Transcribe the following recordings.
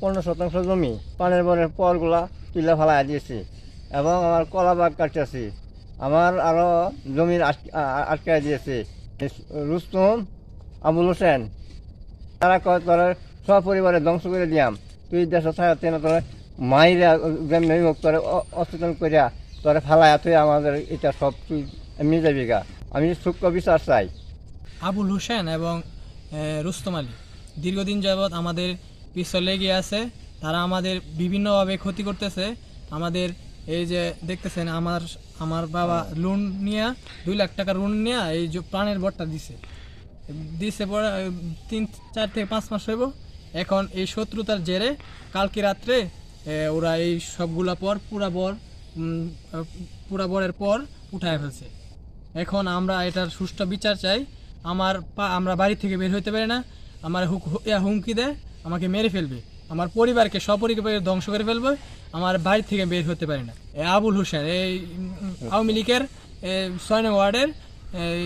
পনেরো শতাংশ জমি পানের বনের পরগুলা তুলে ফেলা দিয়েছি এবং আমার কলা বাগ কাটতেছি। আমার আরও জমির আটকায় দিয়েছে। রুস্তম, আবুল হোসেন, তারা কয়, তোর সপরিবারে ধ্বংস করে দিয়াম। তুই দেশ থাকতে না তোর মাইরা হোক তোর অচেতন করিয়া তোর ফেলায়, তুই আমাদের এটা সব তুই এমনি যাবি গা আমি সূক্ষ্ম বিচার চাই। আবুল হোসেন এবং রুস্তম আলী, দীর্ঘদিন যাবৎ আমাদের পিছনে লেগে আছে তারা আমাদের বিভিন্নভাবে ক্ষতি করতেছে। আমাদের এই যে দেখতেছেন, আমার আমার বাবা লোন নিয়ে দুই লাখ টাকা লোন নিয়ে এই যে প্রাণের বটটা দিছে। দিছে পরে তিন, চার থেকে পাঁচ মাস হইব। এখন এই শত্রুতার জেরে কালকে রাত্রে ওরা এই সবগুলা পর, পুরা বর পুরা বরের পর উঠায় ফেলছে। এখন আমরা এটার সুষ্ঠু বিচার চাই। আমার আমরা বাড়ি থেকে বের হইতে পারি না। আমার হুক হুমকি দেয়। আমাকে মেরে ফেলবে। আমার পরিবারকে সপরিবারে ধ্বংস করে ফেলবে। আমার বাড়ি থেকে বের হতে পারি না। এ আবুল হোসেন এই আওয়ামী লীগের ছয় নং ওয়ার্ডের এই,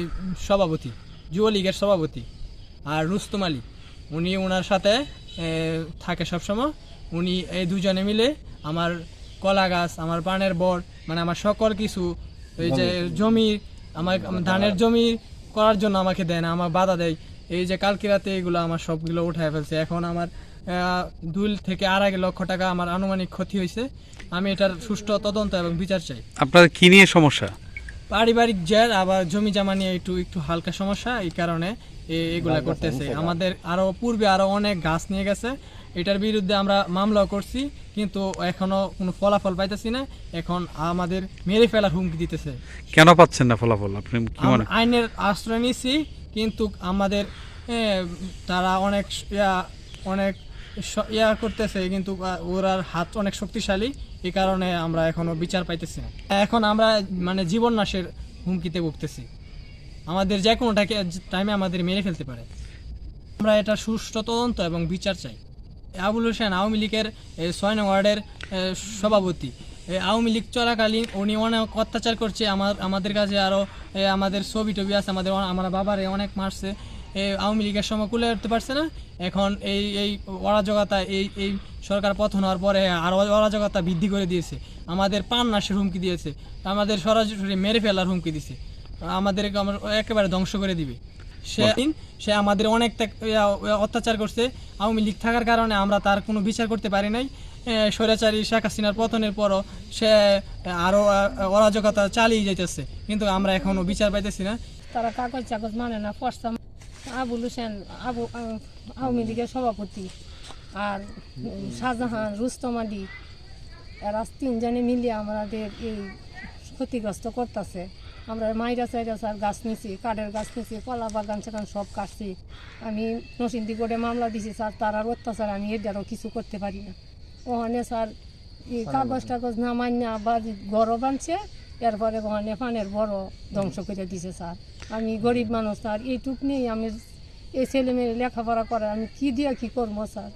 সভাপতি যুব লীগের সভাপতি। আর রুস্তম আলী উনি ওনার সাথে থাকে সবসময়। উনি এই দুজনে মিলে আমার কলা গাছ আমার পানের বর মানে আমার সকল কিছু এই যে জমি। আমার আমার ধানের জমি করার জন্য আমাকে দেয় না আমার বাধা দেয়। এই যে কালকে রাতে এগুলো আমার সবগুলো উঠায় ফেলছে। এখন আমার আহ, দুই থেকে আড়াই লক্ষ টাকা আমার আনুমানিক ক্ষতি হয়েছে। আমি এটার সুষ্ঠু তদন্ত এবং বিচার চাই। আপনাদের কি নিয়ে সমস্যা? পারিবারিক জের আবার জমি জমা নিয়ে একটু একটু হালকা সমস্যা। এই কারণে এ- এগুলা করতেছে। আমাদের আরও পূর্বে আরও অনেক গাছ নিয়ে গেছে। এটার বিরুদ্ধে আমরা মামলাও করছি কিন্তু এখনও কোনো ফলাফল পাইতেছি না। এখন আমাদের মেরে ফেলার হুমকি দিতেছে। কেন পাচ্ছেন না ফলাফল? আপনি আইনের আশ্রয় নিছি কিন্তু আমাদের তারা অনেক অনেক ইয়া করতেছে কিন্তু ওরার হাত অনেক শক্তিশালী। এই কারণে আমরা এখনও বিচার পাইতেছি না। এখন আমরা মানে জীবন নাশের হুমকিতে ভুগতেছি। আমাদের যে কোনো টাইমে আমাদের মেরে ফেলতে পারে। আমরা এটা সুষ্ঠু তদন্ত এবং বিচার চাই। আবুল হোসেন আওয়ামী লীগের ছয় নং ওয়ার্ডের সভাপতি। আওয়ামী লীগ চলাকালীন উনি অনেক অত্যাচার করছে আমার, আমাদের কাছে আরও আমাদের ছবি টবি আছে, আমাদের আমার বাবারে অনেক মারছে। আওয়ামী লীগের সময় কুলে উঠতে পারছে না। এখন এই এই অরাজকতা, এই এই সরকার পতন হওয়ার পরে আরও অরাজকতা বৃদ্ধি করে দিয়েছে। আমাদের পান নাশের হুমকি দিয়েছে। আমাদের সরাসরি মেরে ফেলার হুমকি দিছে। আমাদেরকে আমার একেবারে ধ্বংস করে দিবে। সে সে আমাদের অনেক অত্যাচার করছে। আওয়ামী লীগ থাকার কারণে আমরা তার কোনো বিচার করতে পারি নাই। স্বৈরাচারী শেখ হাসিনার পতনের পরও সে আরও অরাজকতা চালিয়ে যাইতেছে। কিন্তু আমরা এখনও বিচার পাইতেছি না। তারা কাগজ চাগজ মানে না ফর্সা আবুল হোসেন আবু আওয়ামী লীগের সভাপতি আর শাহজাহান রুস্তম আলী এরা তিনজনে মিলিয়ে আমাদের এই ক্ষতিগ্রস্ত করতেছে। আমরা মাইরা চাইরা স্যার গাছ নিছি কাঠের গাছ নিছি কলা বাগান সেখান সব কাটছি। আমি নসিন্দি কোর্টে মামলা দিছি স্যার তার আর অত্যাচার আমি এর এটারও কিছু করতে পারি না। ওখানে স্যার এই কাগজ টাগজ না মান্য আবার গরম আনছে এরপরে ওখানে পানের বড় ধ্বংস করে দিছে স্যার। আমি গরিব মানুষ স্যার এইটুক নিয়েই আমি এই ছেলে মেয়ে লেখাপড়া করে আমি কি দিয়ে কি করব স্যার?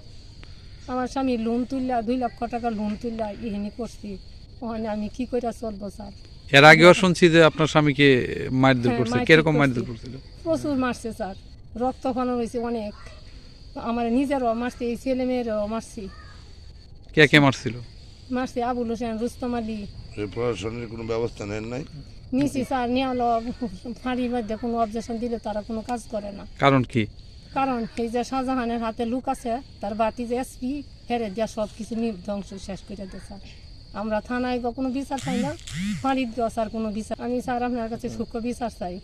আমার স্বামী লোন তুললা দুই লক্ষ টাকা লোন তুললা এখানে করছি। ওখানে আমি কি করে চলবো স্যার? এর আগেও শুনছি যে আপনার স্বামীকে মারধর হ্যাঁ, করছে। কীরকম মারধর করছিল? প্রচুর মারছে স্যার। রক্ত ফানো হয়েছে অনেক। আমার নিজেরও মারছে এই ছেলে মেয়েরও মারছি। কে কে মারছিল? মারছে আবুল হোসেন রুস্তম আলী। এই প্রশাসনের কোনো ব্যবস্থা নেন নাই? নিচি স্যার নিয়ে হলো ফাঁড়ির মধ্যে কোনো অবজেকশন দিলে তারা কোনো কাজ করে না। কারণ কি? কারণ এই যে শাহজাহানের হাতে লুক আছে তার বাতি যে এসপি হেরে দিয়া সব কিছু নি- ধ্বংস শেষ করে দিয়ে স্যার। আমরা থানায় কোনো বিচার চাই না। ফাঁড়ির স্যার কোনো বিচার আমি স্যার আপনার কাছে সূক্ষ্ম বিচার চাই।